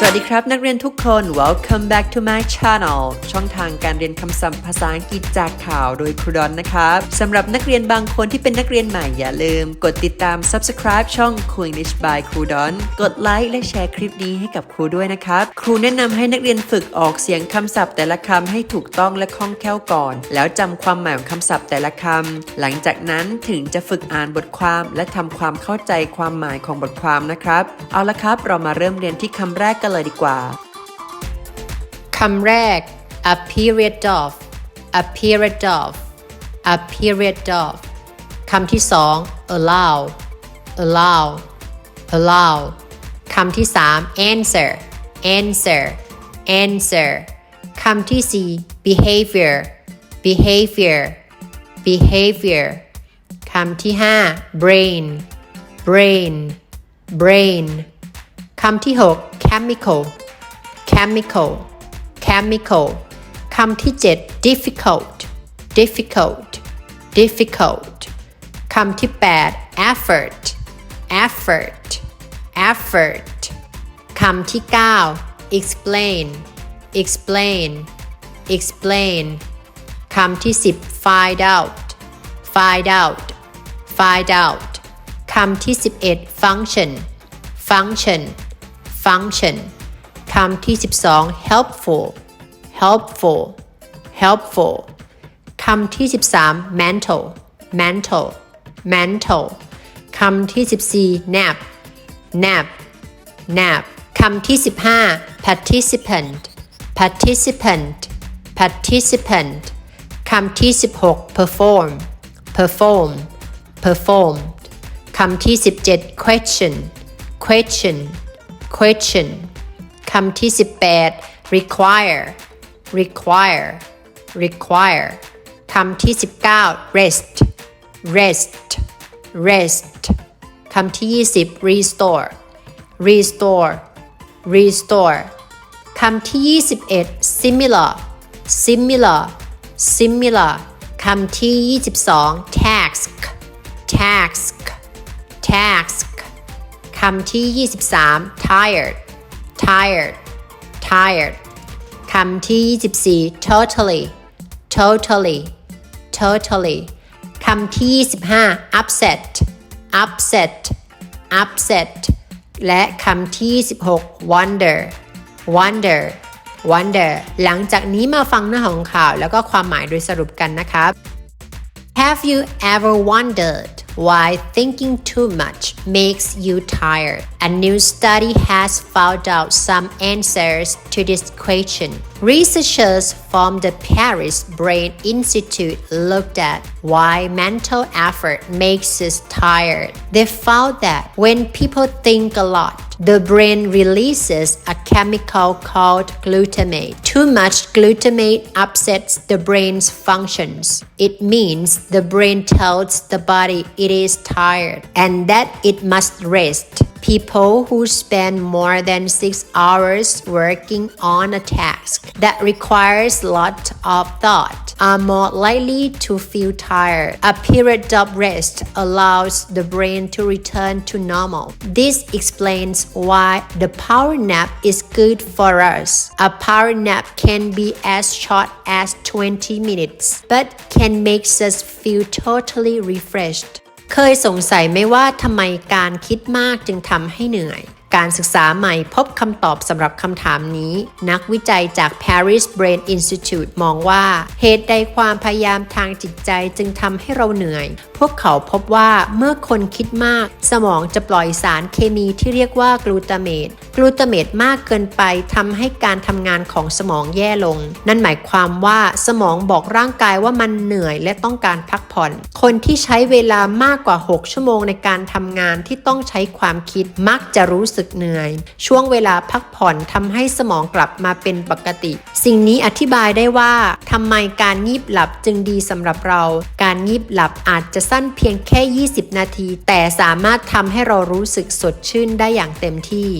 สวัสดีครับ นักเรียนทุกคน welcome back to my channel ช่องทางการเรียนคำศัพท์ภาษาอังกฤษจากข่าวโดยครูดอนนะครับสำหรับนักเรียนบางคนที่เป็นนักเรียนใหม่อย่าลืม กดติดตาม subscribe ช่อง c o English by ครูดอนกดไลค์และแชร์คลิปนี้ให้กับครูด้วยนะครับ ครูแนะนำให้นักเรียนฝึกออกเสียงคำศัพท์แต่ละคำให้ถูกต้องและคล่องแคล่วก่อน แล้วจำความหมายของคำศัพท์แต่ละคำหลังจากนั้นถึงจะฝึกอ่านบทความและทำความเข้าใจความหมายของบทความนะครับ เอาละครับ เรามาเริ่มเรียนที่คำแรกกัเลยดีกว่า คำแรก a period of a period of a period of คำที่สอง allow allow allow คำที่สาม answer answer answer คำที่สี่ behavior behavior behavior คำที่ห้า brain brain brain คำที่หก chemical chemical chemical คำที่ 7 difficult difficult difficult คำที่ 8 effort effort effort คำที่ 9 explain explain explain คำที่ 10 find out find out find out คำที่ 11 function function function คำที่ 12 helpful helpful helpful คำที่ 13 mental mental mental คำที่ 14 nap nap nap คำที่ 15 participant participant participant คำที่ 16 perform perform perform คำที่ 17 question question question คำที่ 18 require require require คำที่ 19 rest rest rest คำที่ 20 restore restore restore คำที่ 21 similar similar similar คำที่ 22 task task task คำที่ 23 tired tired tired คำที่ 24 totally totally totally คำที่ 25 upset upset upset และคำที่ 16 wonder wonder wonder หลังจากนี้มาฟังเนื้อหาของข่าวแล้วก็ความหมายโดยสรุปกันนะครับ Have you ever wondered why thinking too much makes you tired? A new study has found out some answers to this question. Researchers from the Paris Brain Institute looked at why mental effort makes us tired. They found that when people think a lot, the brain releases a chemical called glutamate. Too much glutamate upsets the brain's functions. It means the brain tells the body it is tired and that it must rest. People who spend more than six hours working on a task that requires a lot of thought are more likely to feel tired. A period of rest allows the brain to return to normal. This explains why the power nap is good for us. A power nap can be as short as 20 minutes, but can make us feel totally refreshed. เคยสงสัยไหมว่าทำไมการคิดมากจึงทำให้เหนื่อย การศึกษาใหม่พบคำตอบสำหรับคำถามนี้ นักวิจัยจาก Paris Brain Institute มองว่า เหตุใดความพยายามทางจิตใจจึงทำให้เราเหนื่อย พวกเขาพบว่าเมื่อคนคิดมาก สมองจะปล่อยสารเคมีที่เรียกว่ากลูตาเมตกลูตาเมตมากเกินไปทำให้การทำงานของสมองแย่ลง นั่นหมายความว่าสมองบอกร่างกายว่ามันเหนื่อยและต้องการพักผ่อน คนที่ใช้เวลามากกว่า 6 ชั่วโมงในการทำงานที่ต้องใช้ความคิดมักจะรู้สึกเหนื่อย ช่วงเวลาพักผ่อนทำให้สมองกลับมาเป็นปกติ สิ่งนี้อธิบายได้ว่าทำไมการงีบหลับจึงดีสำหรับเรา การงีบหลับอาจจะสั้นเพียงแค่ 20 นาที แต่สามารถทำให้เรารู้สึกสดชื่นได้อย่างเต็มที่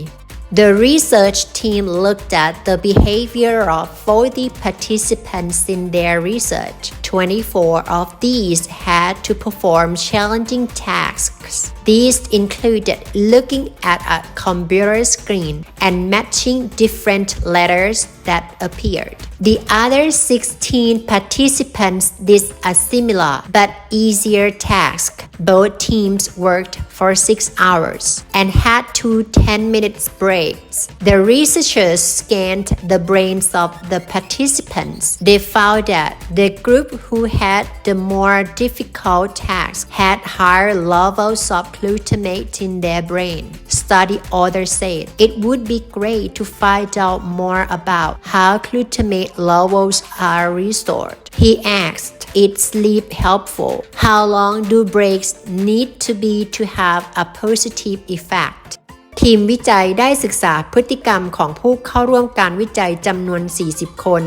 The research team looked at the behavior of 40 participants in their research. 24 of these had to perform challenging tasks. These included looking at a computer screen and matching different letters that appeared. The other 16 participants did a similar but easier task. Both teams worked for six hours and had two 10 minute breaks. The researchers scanned the brains of the participants. They found that the group who had the more difficult task had higher levels of glutamate in their brain. Study authors said it would be great to find out more about how glutamate levels are restored. He asked, Is sleep helpful? How long do breaks need to be to have a positive effect? ทีมวิจัยได้ศึกษาพฤติกรรมของผู้เข้าร่วมการวิจัยจำนวน 40 คน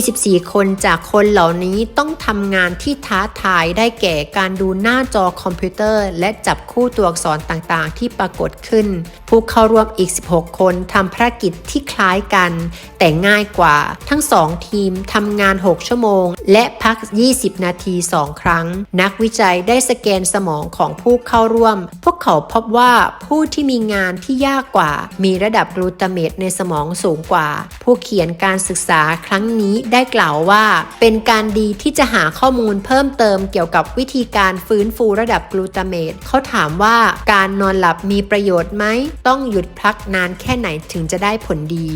24 คนจากคนเหล่านี้ต้องทำงานที่ท้าทายได้แก่การดูหน้าจอคอมพิวเตอร์ และจับคู่ตัวอักษรต่างๆ ที่ปรากฏขึ้นผู้เข้าร่วมอีก 16 คนทำภารกิจที่คล้ายกัน แต่ง่ายกว่า ทั้งสองทีมทำงาน 6 ชั่วโมง และพัก 20 นาที 2 ครั้ง นักวิจัยได้สแกนสมองของผู้เข้าร่วม พวกเขาพบว่าผู้ที่มีงานที่ยากกว่า มีระดับกลูตาเมตในสมองสูงกว่า ผู้เขียนการศึกษาครั้งนี้ได้กล่าวว่า เป็นการดีที่จะหาข้อมูลเพิ่มเติมเกี่ยวกับวิธีการฟื้นฟูระดับกลูตาเมตเขาถามว่าการนอนหลับมีประโยชน์ไหมต้องหยุดพักนานแค่ไหนถึงจะได้ผลดี